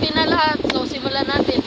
okay na lahat. So, simulan natin.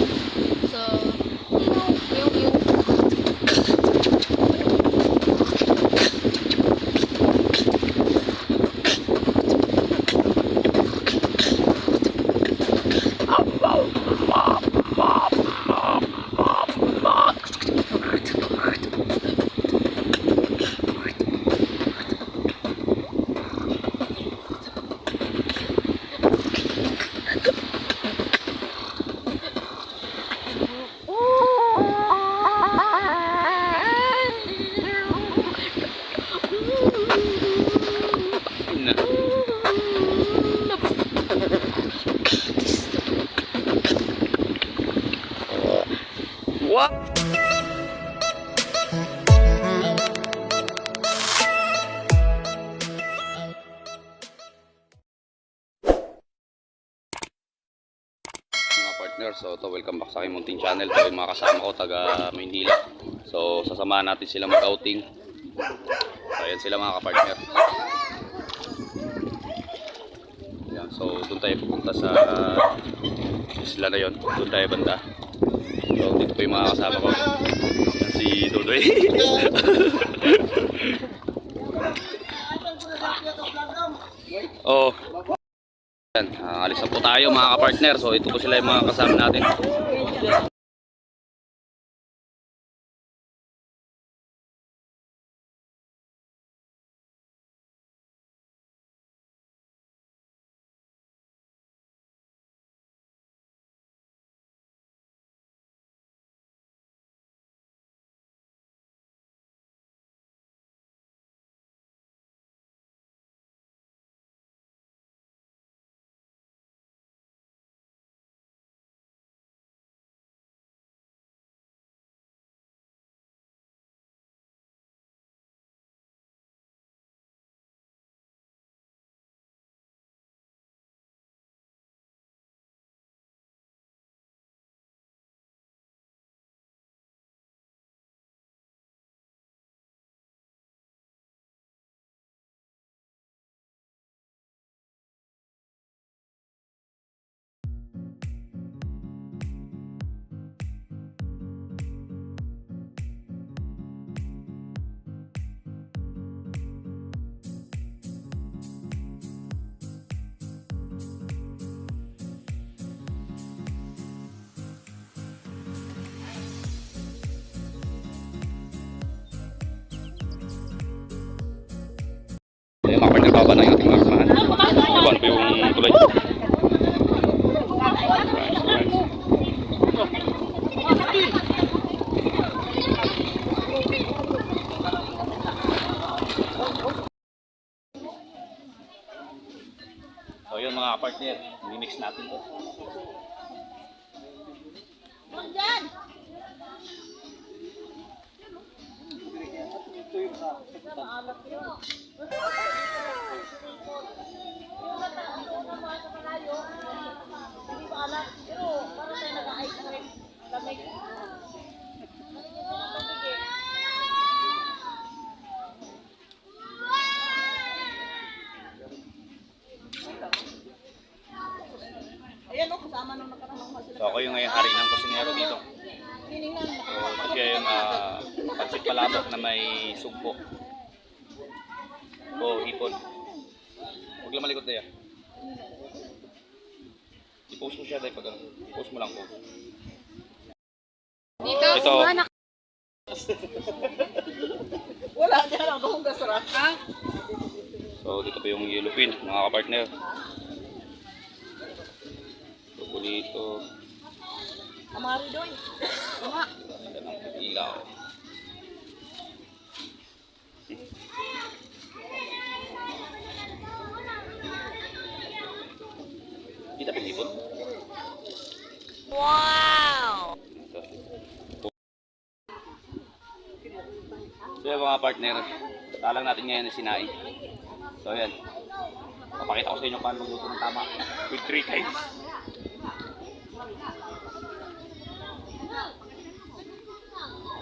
Partner, so to welcome back sa aking munting channel. Ito yung mga kasama ko, taga Maynila. So, sasamahan natin sila mag-outing. So, ayan sila mga kapartner. Ayan, so, doon tayo pupunta sa isla na yon. Doon tayo banda. So, dito po yung mga kasama ko. Yan si Dodoy. oh. Yan, ah, alis na po tayo mga kapartner. So, ito po sila yung mga kasama natin. Ayan mga partner, baba na yung ating mga kasamahan. Iwan po yung tulay. So yun mga partner, mimix natin to. Kasama nung nakarang mga sila. So ako yung ngayon hari ng kusinero dito. So kasi yung uh, pancit palabok na may sugpo. O hipon. Huwag lang malikot na yan. I-post mo siya dahil pag ano, post mo lang po. Dito, Ito. wala, di lang akong gasara. Ha? So dito po yung yellow pin, mga kapartner. Chocolito. Amari doy. Tama. Ganda ng ilaw. Kita pa hipon. Wow! So yan mga partner, talang natin ngayon na sinai. So yan. Papakita ko sa inyo paano magluto ng tama. With three times.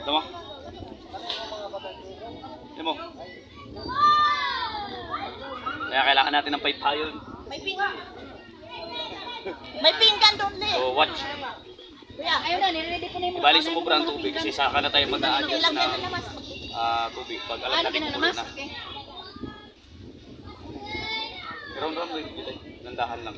Ito mo. Ito mo. Kaya kailangan natin ng tayo. May pinga. May pinggan doon, Le. So watch. Kuya, ayun na, niready ko na yung Bali sumubra ang tubig kasi saka na tayo ng na ah, tubig. Pag alam Ah, natin na kumulo na. Okay. Round round din dito. Nandahan lang.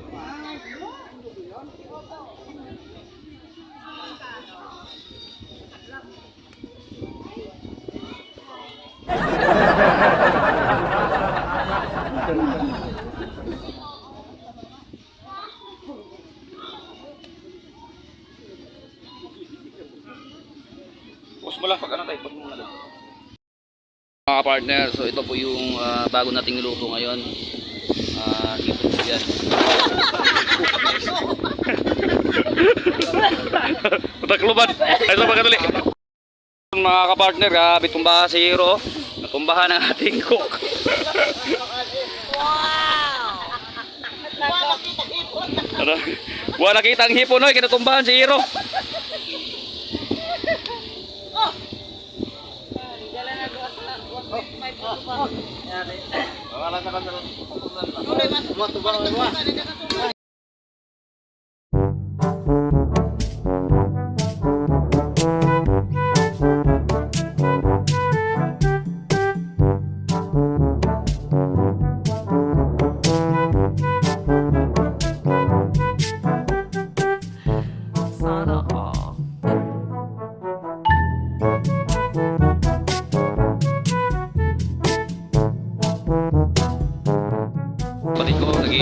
Pause mo lang pag ano tayo, pause mo lang. Mga partner, so ito po yung ah, bago nating luto ngayon. Ah, ito po yan. Takluban. Ay, sa pagkatuli. Mga kapartner, grabe tumbahan si Hero. Natumbahan ang ating cook. Ano? Buwan nakita ang hipon, oy, kinatumbahan si Hero. Kapatid ko,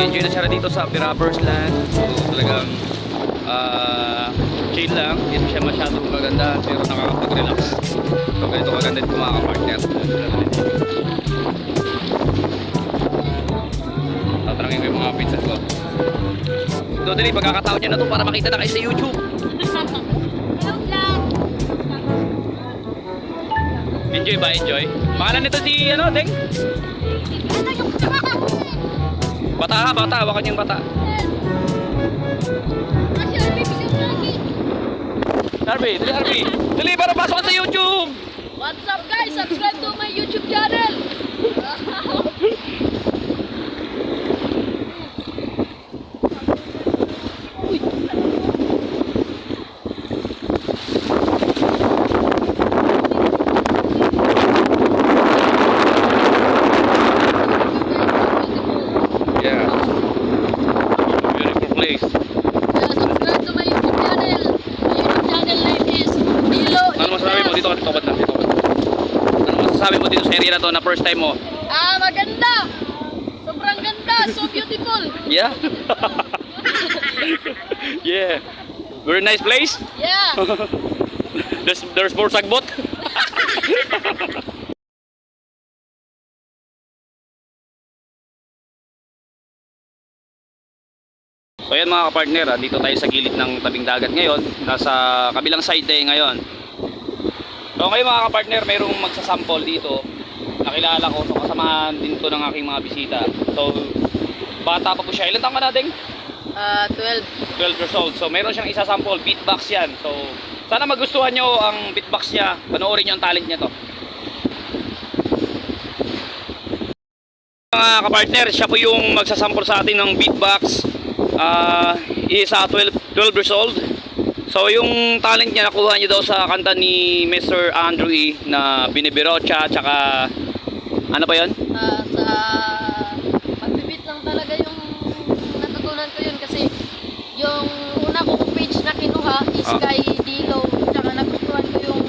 nag-enjoy na siya dito sa Pirappers Land. So, talagang ah, chill lang. Hindi siya masyadong maganda pero nakakapag-relax. So, ganito kaganda dito mga kapartner. Tatanungin ko yung mga pizza ko. So, dali, pagkakataon niya na to para makita na kayo sa YouTube. Enjoy ba? Enjoy? Pangalan nito si, ano, Deng? Yung Bata ha, bata. Hawakan niyang bata. Kasi ang bibigyan lagi. Arby, dali Arby. Dali, para pasok sa YouTube. What's up guys? Subscribe to my YouTube channel! Yeah. Beautiful place. Kaya subscribe to my YouTube channel. My YouTube channel name is Dilo Ano masasabi mo dito? Dito ba't na? Dito ba't? Ano masasabi mo dito sa area na to na first time mo? Ah, maganda! Sobrang ganda! So beautiful! Yeah. yeah. Very nice place. Yeah! there's there's more sagbot. So yan mga kapartner, ah, dito tayo sa gilid ng tabing dagat ngayon. Nasa kabilang side tayo ngayon. So ngayon mga kapartner, mayroong magsasample dito. Nakilala ko, so kasamahan din to ng aking mga bisita. So, bata pa po siya. Ilan taon ka na, Deng? Ah, 12. 12 years old. So meron siyang isa sample, beatbox yan. So sana magustuhan nyo ang beatbox niya. Panoorin nyo ang talent niya to. Mga kapartner, siya po yung magsasample sa atin ng beatbox. Ah, isa 12, 12 years old. So yung talent niya nakuha niya daw sa kanta ni Mr. Andrew E na Binibirocha tsaka ano ba 'yon? Ah, sa pagbibit lang talaga yung natutunan ko yun kasi yung una kong page na kinuha is Ah. kay Dilo tsaka nagustuhan ko yung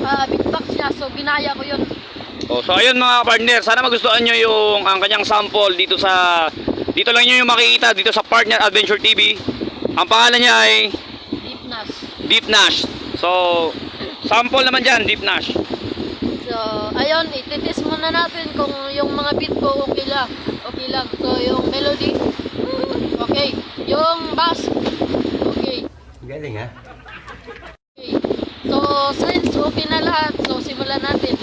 ah, beatbox niya so ginaya ko yun Oh, so ayun mga partner, sana magustuhan nyo yung ang kanyang sample dito sa dito lang nyo yung makikita dito sa Partner Adventure TV. Ang pangalan niya ay Deepnas Deep Nash. So, sample naman dyan, Deep Nash. So ayun ititis muna natin kung yung mga beat ko okay lang okay lang so yung melody okay yung bass okay Galing ha? Okay. So, since okay na lahat, so simulan natin.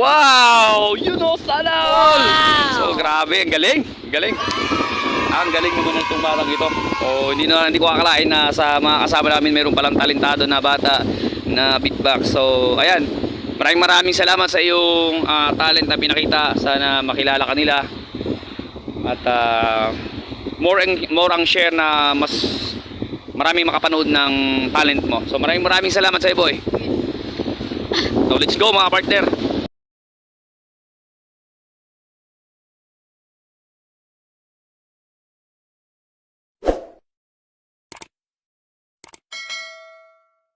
Wow! You know, sana all! Wow! So, grabe. Ang galing. Ang galing. Ah, Ang galing naman itong batang ito. Oh, hindi na hindi ko akalain na sa mga kasama namin mayroon palang talentado na bata na beatbox. So, ayan. Maraming maraming salamat sa iyong ah, talent na pinakita. Sana makilala ka nila. At ah, more ang more ang share na mas maraming makapanood ng talent mo. So, maraming maraming salamat sa iyo, boy. So, let's go mga partner.